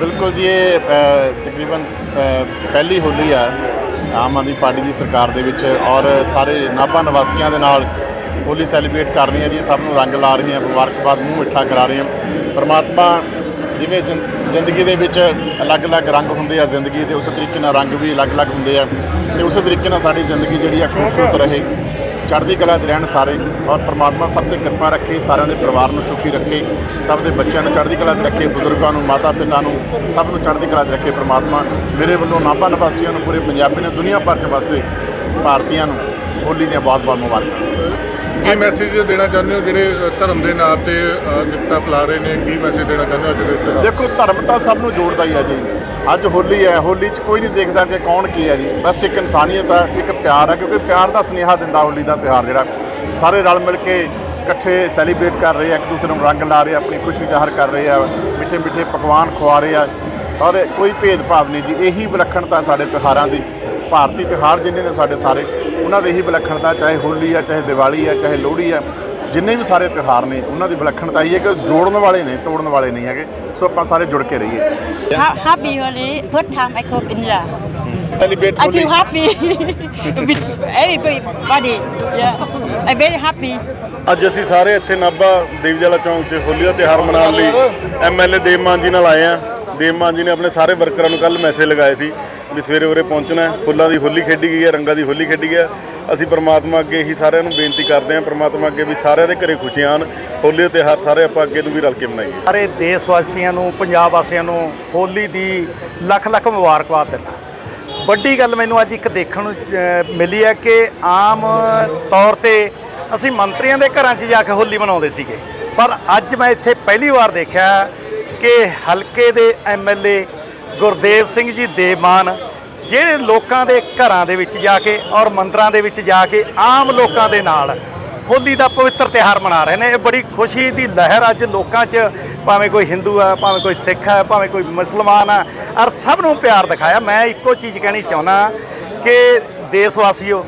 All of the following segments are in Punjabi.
ਬਿਲਕੁਲ ਜੀ, ਇਹ ਤਕਰੀਬਨ ਪਹਿਲੀ ਹੋਲੀ ਆ ਆਮ ਆਦਮੀ ਪਾਰਟੀ ਦੀ ਸਰਕਾਰ ਦੇ ਵਿੱਚ ਔਰ ਸਾਰੇ ਨਾਭਾ ਨਿਵਾਸੀਆਂ ਦੇ ਨਾਲ ਹੋਲੀ ਸੈਲੀਬ੍ਰੇਟ ਕਰ ਰਹੇ ਹਾਂ ਜੀ, ਸਭ ਨੂੰ ਰੰਗ ਲਾ ਰਹੇ ਹਾਂ ਮੁਬਾਰਕਬਾਦ, ਮੂੰਹ ਮਿੱਠਾ ਕਰਾ ਰਹੇ ਹਾਂ ਪਰਮਾਤਮਾ ਜਿਵੇਂ ਜ਼ਿੰ- ਜ਼ਿੰਦਗੀ ਦੇ ਵਿੱਚ ਅਲੱਗ-ਅਲੱਗ ਰੰਗ ਹੁੰਦੇ ਆ ਜ਼ਿੰਦਗੀ ਦੇ, ਉਸੇ ਤਰੀਕੇ ਨਾਲ ਰੰਗ ਵੀ ਅਲੱਗ-ਅਲੱਗ ਹੁੰਦੇ ਆ ਤੇ ਉਸੇ ਤਰੀਕੇ ਨਾਲ ਸਾਡੀ ਜ਼ਿੰਦਗੀ ਜਿਹੜੀ ਆ ਖੂਬਸੂਰਤ ਰਹੇ। ਚੜ੍ਹਦੀ ਕਲਾ 'ਚ ਰਹਿਣ ਸਾਰੇ ਔਰ ਪ੍ਰਮਾਤਮਾ ਸਭ ਤੇ ਕਿਰਪਾ ਰੱਖੇ, ਸਾਰਿਆਂ ਦੇ ਪਰਿਵਾਰ ਨੂੰ ਸੁਖੀ ਰੱਖੇ, ਸਭ ਦੇ ਬੱਚਿਆਂ ਨੂੰ ਚੜ੍ਹਦੀ ਕਲਾ 'ਚ ਰੱਖੇ, ਬਜ਼ੁਰਗਾਂ ਨੂੰ ਮਾਤਾ ਪਿਤਾ ਨੂੰ ਸਭ ਨੂੰ ਚੜ੍ਹਦੀ ਕਲਾ 'ਚ ਰੱਖੇ ਪ੍ਰਮਾਤਮਾ। ਮੇਰੇ ਵੱਲੋਂ ਨਾਭਾ ਨਿਵਾਸੀਆਂ ਨੂੰ, ਪੂਰੇ ਪੰਜਾਬੀ ਨੂੰ, ਦੁਨੀਆ ਭਰ 'ਚ ਵਸਦੇ ਭਾਰਤੀਆਂ ਨੂੰ ਹੋਲੀ ਦੀਆਂ ਬਹੁਤ-ਬਹੁਤ ਮੁਬਾਰਕਾਂ। ਕੀ ਮੈਸੇਜ ਦੇਣਾ ਚਾਹੁੰਦੇ ਹੋ ਜਿਹੜੇ ਧਰਮ ਦੇ ਨਾਂ ਤੇ ਅ, ਦਿੱਤਾ ਫੈਲਾ ਰਹੇ ਨੇ? ਕੀ ਮੈਸੇਜ ਦੇਣਾ ਚਾਹੁੰਦੇ ਹੋ ਅੱਜ ਦੇ ਤਿਉਹਾਰ ਦੇਖੋ ਧਰਮ ਤਾਂ ਸਭ ਨੂੰ ਜੋੜਦਾ ਹੀ ਹੈ ਜੀ। ਅੱਜ ਹੋਲੀ ਹੈ ਹੋਲੀ 'ਚ ਕੋਈ ਨਹੀਂ ਦੇਖਦਾ ਕਿ ਕੌਣ ਕੀ ਹੈ ਜੀ। ਬਸ ਇੱਕ ਇਨਸਾਨੀਅਤ ਹੈ ਇੱਕ ਪਿਆਰ ਹੈ ਕਿਉਂਕਿ ਪਿਆਰ ਦਾ ਸੁਨੇਹਾ ਦਿੰਦਾ ਹੋਲੀ ਦਾ ਤਿਉਹਾਰ ਜਿਹੜਾ। ਸਾਰੇ ਰਲ ਮਿਲ ਕੇ ਇਕੱਠੇ ਸੈਲੀਬ੍ਰੇਟ ਕਰ ਰਹੇ ਆ ਇੱਕ ਦੂਸਰੇ ਨੂੰ ਰੰਗ ਲਾ ਰਹੇ ਆ ਆਪਣੀ ਖੁਸ਼ੀ ਜ਼ਾਹਰ ਕਰ ਰਹੇ ਆ ਮਿੱਠੇ ਮਿੱਠੇ ਪਕਵਾਨ ਖਵਾ ਰਹੇ ਆ। ਔਰ ਕੋਈ ਭੇਦਭਾਵ ਨਹੀਂ ਜੀ ਇਹੀ ਵਿਲੱਖਣਤਾ ਸਾਡੇ ਤਿਉਹਾਰਾਂ ਦੀ। ਭਾਰਤੀ ਤਿਉਹਾਰ ਜਿੰਨੇ ਨੇ ਸਾਡੇ ਸਾਰੇ ਉਹਨਾਂ ਦੀ ਇਹੀ ਵਿਲੱਖਣਤਾ ਚਾਹੇ ਹੋਲੀ ਆ ਚਾਹੇ ਦੀਵਾਲੀ ਆ ਚਾਹੇ ਲੋਹੜੀ ਆ ਜਿੰਨੇ ਵੀ ਸਾਰੇ ਤਿਉਹਾਰ ਨੇ ਉਹਨਾਂ ਦੀ ਵਿਲੱਖਣਤਾ ਇਹ ਹੈ ਕਿ ਜੋੜਨ ਵਾਲੇ ਨੇ ਤੋੜਨ ਵਾਲੇ ਨਹੀਂ ਹੈਗੇ ਸੋ ਆਪਾਂ ਸਾਰੇ ਜੁੜ ਕੇ ਰਹੀਏ Ha- Happy Holi, first time I come India. Celebrate I feel happy with everybody. Yeah, I'm very happy. ਅੱਜ ਅਸੀਂ ਸਾਰੇ ਇੱਥੇ ਨਾਭਾ ਦੇਵੀਵਾਲਾ ਚੌਂਕ 'ਚ ਹੋਲੀ ਦਾ ਤਿਉਹਾਰ ਮਨਾਉਣ ਲਈ ਐਮਐਲਏ ਦੇਵਮਾਨ ਜੀ ਨਾਲ ਆਏ ਆ ਦੇਵ ਮਾਨ ਜੀ ਨੇ ਆਪਣੇ ਸਾਰੇ ਵਰਕਰਾਂ ਨੂੰ ਕੱਲ ਮੈਸੇਜ ਲਗਾਏ ਸੀ ਵੀ ਸਵੇਰੇ ਉਰੇ ਪਹੁੰਚਣਾ ਫੁੱਲਾਂ ਦੀ ਹੋਲੀ ਖੇਡੀ ਗਈ ਹੈ, ਰੰਗਾਂ ਦੀ ਹੋਲੀ ਖੇਡੀ ਗਈ ਹੈ। ਅਸੀਂ ਪ੍ਰਮਾਤਮਾ ਅੱਗੇ ਹੀ ਸਾਰਿਆਂ ਨੂੰ ਬੇਨਤੀ ਕਰਦੇ ਹਾਂ, ਪ੍ਰਮਾਤਮਾ ਅੱਗੇ ਵੀ ਸਾਰਿਆਂ ਦੇ ਘਰੇ ਖੁਸ਼ੀਆਂ ਆਉਣ। ਹੋਲੀ ਦੇ ਤਿਉਹਾਰ ਸਾਰੇ ਆਪਾਂ ਅੱਗੇ ਨੂੰ ਵੀ ਰਲ ਕੇ ਮਨਾਈਏ। ਸਾਰੇ ਦੇਸ਼ ਵਾਸੀਆਂ ਨੂੰ, ਪੰਜਾਬ ਵਾਸੀਆਂ ਨੂੰ ਹੋਲੀ ਦੀ ਲੱਖ ਲੱਖ ਮੁਬਾਰਕਬਾਦ ਦਿੰਦਾ। ਵੱਡੀ ਗੱਲ ਮੈਨੂੰ ਅੱਜ ਇੱਕ ਦੇਖਣ ਨੂੰ ਮਿਲੀ ਹੈ ਕਿ ਆਮ ਤੌਰ ਤੇ ਅਸੀਂ ਮੰਤਰੀਆਂ ਦੇ ਘਰਾਂ 'ਚ ਜਾ ਕੇ ਹੋਲੀ ਮਨਾਉਂਦੇ ਸੀਗੇ। ਪਰ ਅੱਜ ਮੈਂ ਇੱਥੇ ਪਹਿਲੀ ਵਾਰ ਦੇਖਿਆ ਕਿ ਹਲਕੇ ਦੇ ਐਮਐਲਏ ਗੁਰਦੇਵ ਸਿੰਘ ਜੀ ਦੇਮਾਨ ਜਿਹੜੇ ਲੋਕਾਂ ਦੇ ਘਰਾਂ ਦੇ ਵਿੱਚ ਜਾ ਕੇ ਔਰ ਮੰਦਰਾਂ ਦੇ ਵਿੱਚ ਜਾ ਕੇ ਆਮ ਲੋਕਾਂ ਦੇ ਨਾਲ ਹੋਲੀ ਦਾ ਪਵਿੱਤਰ ਤਿਉਹਾਰ ਮਨਾ ਰਹੇ ਨੇ। ਇਹ ਬੜੀ ਖੁਸ਼ੀ ਦੀ ਲਹਿਰ ਅੱਜ ਲੋਕਾਂ 'ਚ, ਭਾਵੇਂ ਕੋਈ ਹਿੰਦੂ ਆ, ਭਾਵੇਂ ਕੋਈ ਸਿੱਖ ਆ, ਭਾਵੇਂ ਕੋਈ ਮੁਸਲਮਾਨ ਆ, ਔਰ ਸਭ ਨੂੰ ਪਿਆਰ ਦਿਖਾਇਆ। ਮੈਂ ਇੱਕੋ ਚੀਜ਼ ਕਹਿਣੀ ਚਾਹੁੰਦਾ ਕਿ ਦੇਸ਼ ਵਾਸੀਓ,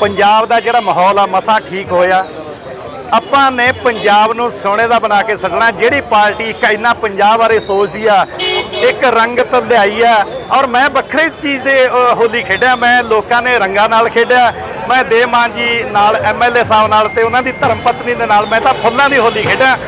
ਪੰਜਾਬ ਦਾ ਜਿਹੜਾ ਮਾਹੌਲ ਆ, ਮਸਾ ਠੀਕ ਹੋਇਆ। ਆਪਾਂ ਨੇ ਪੰਜਾਬ ਨੂੰ ਸੋਨੇ ਦਾ ਬਣਾ ਕੇ ਛੱਡਣਾ ਜਿਹੜੀ ਪਾਰਟੀ ਇੱਕ ਇੰਨਾ ਪੰਜਾਬ ਬਾਰੇ ਸੋਚਦੀ ਆ, ਇੱਕ ਰੰਗਤ ਲਿਆਈ ਆ, ਔਰ ਮੈਂ ਵੱਖਰੇ ਚੀਜ਼ ਦੇ ਹੋਲੀ ਖੇਡਿਆ, ਮੈਂ ਲੋਕਾਂ ਨੇ ਰੰਗਾਂ ਨਾਲ ਖੇਡਿਆ, ਮੈਂ ਦੇਵਮਾਨ ਜੀ ਨਾਲ ਐਮਐਲਏ ਸਾਹਿਬ ਨਾਲ ਤੇ ਉਹਨਾਂ ਦੀ ਧਰਮ ਪਤਨੀ ਦੇ ਨਾਲ ਮੈਂ ਤਾਂ ਫੁੱਲਾਂ ਦੀ ਹੋਲੀ ਖੇਡਿਆ